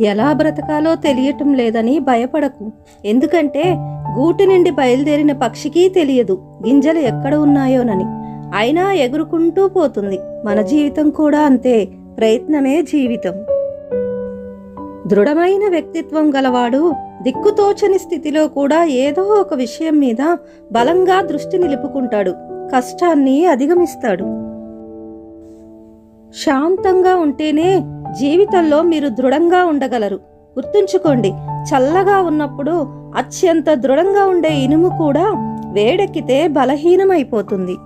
ఎలా బ్రతకాలో తెలియటం లేదని భయపడకు. ఎందుకంటే గూటి నుండి బయలుదేరిన పక్షికి తెలియదు గింజలు ఎక్కడ ఉన్నాయోనని. అయినా ఎగురుకుంటూ పోతుంది. మన జీవితం కూడా అంతే. ప్రయత్నమే జీవితం. దృఢమైన వ్యక్తిత్వం గలవాడు దిక్కుతోచని స్థితిలో కూడా ఏదో ఒక విషయం మీద బలంగా దృష్టి నిలుపుకుంటాడు. కష్టాన్ని అధిగమిస్తాడు. శాంతంగా ఉంటేనే జీవితంలో మీరు దృఢంగా ఉండగలరు. గుర్తుంచుకోండి చల్లగా ఉన్నప్పుడు అత్యంత దృఢంగా ఉండే ఇనుము కూడా వేడెక్కితే బలహీనమైపోతుంది.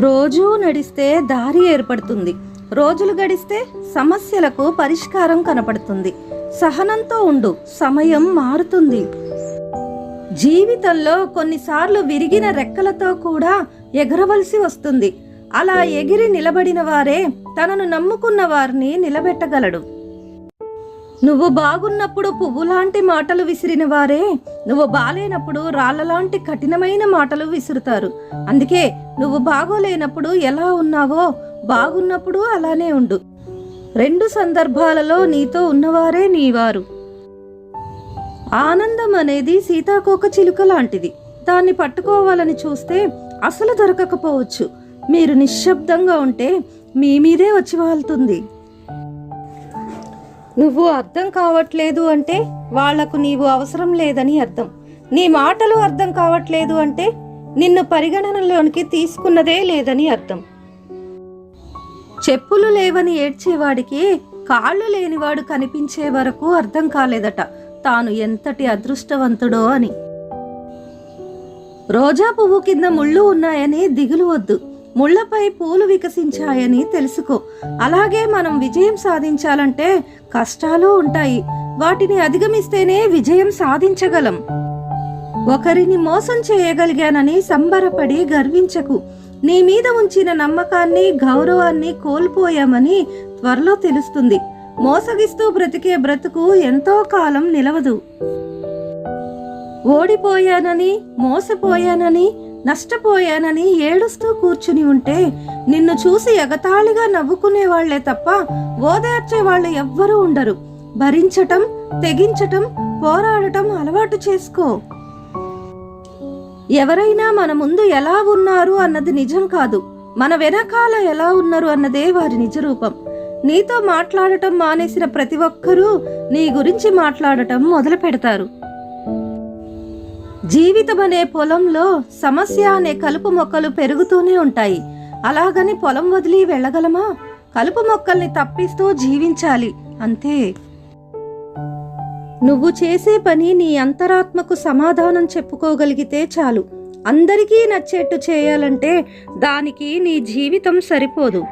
రోజూ నడిస్తే దారి ఏర్పడుతుంది. రోజులు గడిస్తే సమస్యలకు పరిష్కారం కనపడుతుంది. సహనంతో ఉండు సమయం మారుతుంది. జీవితంలో కొన్నిసార్లు విరిగిన రెక్కలతో కూడా ఎగరవలసి వస్తుంది. అలా ఎగిరి నిలబడిన వారే తనను నమ్ముకున్న వారిని నిలబెట్టగలడు. నువ్వు బాగున్నప్పుడు పువ్వులాంటి మాటలు విసిరిన వారే నువ్వు బాలేనప్పుడు రాళ్ళలాంటి కఠినమైన మాటలు విసురుతారు. అందుకే నువ్వు బాగోలేనప్పుడు ఎలా ఉన్నావో బాగున్నప్పుడు అలానే ఉండు. రెండు సందర్భాలలో నీతో ఉన్నవారే నీవారు. ఆనందం అనేది సీతాకోక చిలుక లాంటిది. దాన్ని పట్టుకోవాలని చూస్తే అసలు దొరకకపోవచ్చు. మీరు నిశ్శబ్దంగా ఉంటే మీ మీదే వచ్చి వాళ్తుంది. నువ్వు అర్థం కావట్లేదు అంటే వాళ్ళకు నీవు అవసరం లేదని అర్థం. నీ మాటలు అర్థం కావట్లేదు అంటే నిన్ను పరిగణనలోనికి తీసుకున్నదే లేదని అర్థం. చెప్పులు లేవని ఏడ్చేవాడికి కాళ్ళు లేనివాడు కనిపించే వరకు అర్థం కాలేదట. తాను ఎంతటి అదృష్టవంతుడో అని. రోజా పువ్వు కింద ముళ్ళు ఉన్నాయని దిగులు వద్దు. ముళ్ళపై పూలు వికసించాయని తెలుసుకో. అలాగే మనం విజయం సాధించాలంటే కష్టాలు ఉంటాయి. వాటిని అధిగమిస్తేనే విజయం సాధించగలం. ఒకరిని మోసం చేయగలిగానని సంబరపడి గర్వించకు. నీ మీద ఉంచిన నమ్మకాన్ని గౌరవాన్ని కోల్పోయామని త్వరలో తెలుస్తుంది. మోసగిస్తూ బ్రతికే బ్రతుకు ఎంతో కాలం నిలవదు. ఓడిపోయానని మోసపోయానని నష్టపోయానని ఏడుస్తూ కూర్చుని ఉంటే నిన్ను చూసి ఎగతాళిగా నవ్వుకునే వాళ్ళే తప్ప ఓదార్చే వాళ్ళు ఎవ్వరూ ఉండరు. భరించటం తెగించటం పోరాడటం అలవాటు చేసుకో. ఎవరైనా మన ముందు ఎలా ఉన్నారు అన్నది నిజం కాదు. మన వెనకాల ఎలా ఉన్నారు అన్నదే వారి నిజ రూపం నీతో మాట్లాడటం మానేసిన ప్రతి ఒక్కరూ నీ గురించి మాట్లాడటం మొదలు పెడతారు జీవితం అనే పొలంలో సమస్య అనే కలుపు మొక్కలు పెరుగుతూనే ఉంటాయి. అలాగని పొలం వదిలి వెళ్ళగలమా? కలుపు మొక్కల్ని తప్పిస్తూ జీవించాలి అంతే. నువ్వు చేసే పని నీ అంతరాత్మకు సమాధానం చెప్పుకోగలిగితే చాలు. అందరికీ నచ్చేట్టు చేయాలంటే దానికి నీ జీవితం సరిపోదు.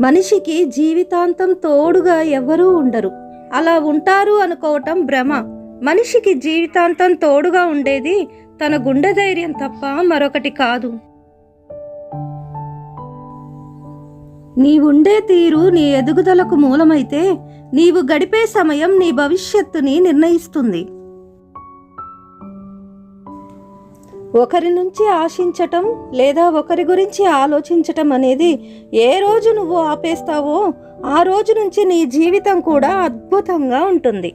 మనిషికి జీవితాంతం తోడుగా ఎవ్వరూ ఉండరు. అలా ఉంటారు అనుకోవటం భ్రమ. మనిషికి జీవితాంతం తోడుగా ఉండేది తన గుండె ధైర్యం తప్ప మరొకటి కాదు. నీవుండే ఉండే తీరు నీ ఎదుగుదలకు మూలమైతే నీవు గడిపే సమయం నీ భవిష్యత్తుని నిర్ణయిస్తుంది. ఒకరి నుంచి ఆశించటం లేదా ఒకరి గురించి ఆలోచించటం అనేది ఏ రోజు నువ్వు ఆపేస్తావో ఆ రోజు నుంచి నీ జీవితం కూడా అద్భుతంగా ఉంటుంది.